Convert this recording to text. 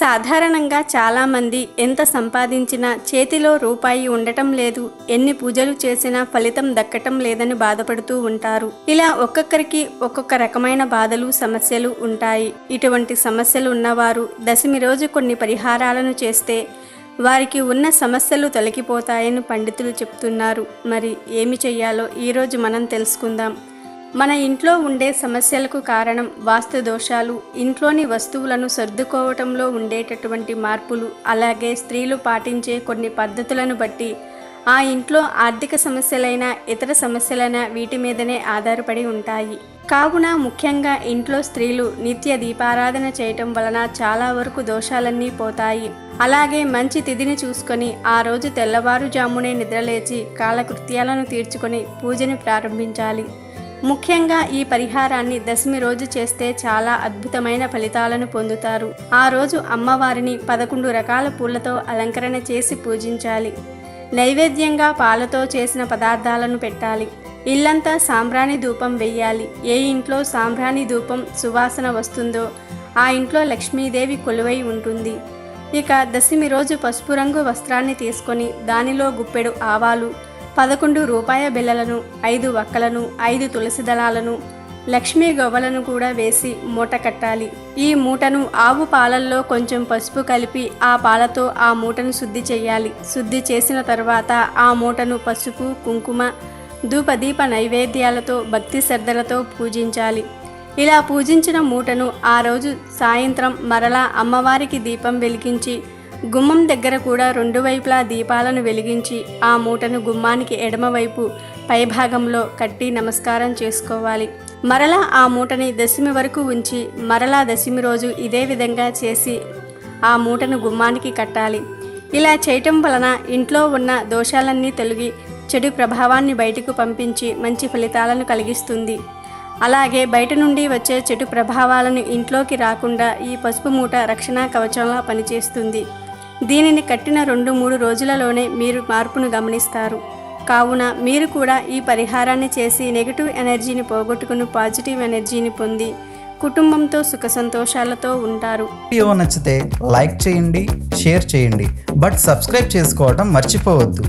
సాధారణంగా చాలామంది ఎంత సంపాదించినా చేతిలో రూపాయి ఉండటం లేదు ఎన్ని పూజలు చేసినా ఫలితం దక్కటం లేదని బాధపడుతూ ఉంటారు. ఇలా ఒక్కొక్కరికి ఒక్కొక్క రకమైన బాధలు సమస్యలు ఉంటాయి. ఇటువంటి సమస్యలు ఉన్నవారు దశమి రోజు కొన్ని పరిహారాలను చేస్తే వారికి ఉన్న సమస్యలు తొలగిపోతాయని పండితులు చెప్తున్నారు. మరి ఏమి చెయ్యాలో ఈరోజు మనం తెలుసుకుందాం. మన ఇంట్లో ఉండే సమస్యలకు కారణం వాస్తు దోషాలు. ఇంట్లోని వస్తువులను సర్దుకోవటంలో ఉండేటటువంటి మార్పులు అలాగే స్త్రీలు పాటించే కొన్ని పద్ధతులను బట్టి ఆ ఇంట్లో ఆర్థిక సమస్యలైనా ఇతర సమస్యలైనా వీటి మీదనే ఆధారపడి ఉంటాయి. కావున ముఖ్యంగా ఇంట్లో స్త్రీలు నిత్య దీపారాధన చేయటం వలన చాలా వరకు దోషాలన్నీ పోతాయి. అలాగే మంచి తిథిని చూసుకొని ఆ రోజు తెల్లవారుజామునే నిద్రలేచి కాలకృత్యాలను తీర్చుకొని పూజని ప్రారంభించాలి. ముఖ్యంగా ఈ పరిహారాన్ని దశమి రోజు చేస్తే చాలా అద్భుతమైన ఫలితాలను పొందుతారు. ఆ రోజు అమ్మవారిని పదకొండు రకాల పూలతో అలంకరణ చేసి పూజించాలి. నైవేద్యంగా పాలతో చేసిన పదార్థాలను పెట్టాలి. ఇల్లంతా సాంబ్రాణి ధూపం వెయ్యాలి. ఏ ఇంట్లో సాంబ్రాణి ధూపం సువాసన వస్తుందో ఆ ఇంట్లో లక్ష్మీదేవి కొలువై ఉంటుంది. ఇక దశమి రోజు పసుపు రంగు వస్త్రాన్ని తీసుకొని దానిలో గుప్పెడు ఆవాలు పదకొండు రూపాయ బిళ్ళలను ఐదు వక్కలను ఐదు తులసి దళాలను లక్ష్మీ గవ్వలను కూడా వేసి మూట కట్టాలి. ఈ మూటను ఆవు పాలల్లో కొంచెం పసుపు కలిపి ఆ పాలతో ఆ మూటను శుద్ధి చేయాలి. శుద్ధి చేసిన తర్వాత ఆ మూటను పసుపు కుంకుమ ధూపదీప నైవేద్యాలతో భక్తి శ్రద్ధలతో పూజించాలి. ఇలా పూజించిన మూటను ఆ రోజు సాయంత్రం మరలా అమ్మవారికి దీపం వెలిగించి గుమ్మం దగ్గర కూడా రెండు వైపులా దీపాలను వెలిగించి ఆ మూటను గుమ్మానికి ఎడమవైపు పైభాగంలో కట్టి నమస్కారం చేసుకోవాలి. మరలా ఆ మూటని దశమి వరకు ఉంచి మరలా దశమి రోజు ఇదే విధంగా చేసి ఆ మూటను గుమ్మానికి కట్టాలి. ఇలా చేయటం వలన ఇంట్లో ఉన్న దోషాలన్నీ తొలగి చెడు ప్రభావాన్ని బయటకు పంపించి మంచి ఫలితాలను కలిగిస్తుంది. అలాగే బయట నుండి వచ్చే చెడు ప్రభావాలను ఇంట్లోకి రాకుండా ఈ పసుపు మూట రక్షణ కవచంలా పనిచేస్తుంది. దీనిని కట్టిన రెండు మూడు రోజులలోనే మీరు మార్పును గమనిస్తారు. కావున మీరు కూడా ఈ పరిహారాన్ని చేసి నెగిటివ్ ఎనర్జీని పోగొట్టుకుని పాజిటివ్ ఎనర్జీని పొంది కుటుంబంతో సుఖ సంతోషాలతో ఉంటారు. వీడియో నచ్చితే లైక్ చేయండి షేర్ చేయండి. బట్ సబ్స్క్రైబ్ చేసుకోవడం మర్చిపోవద్దు.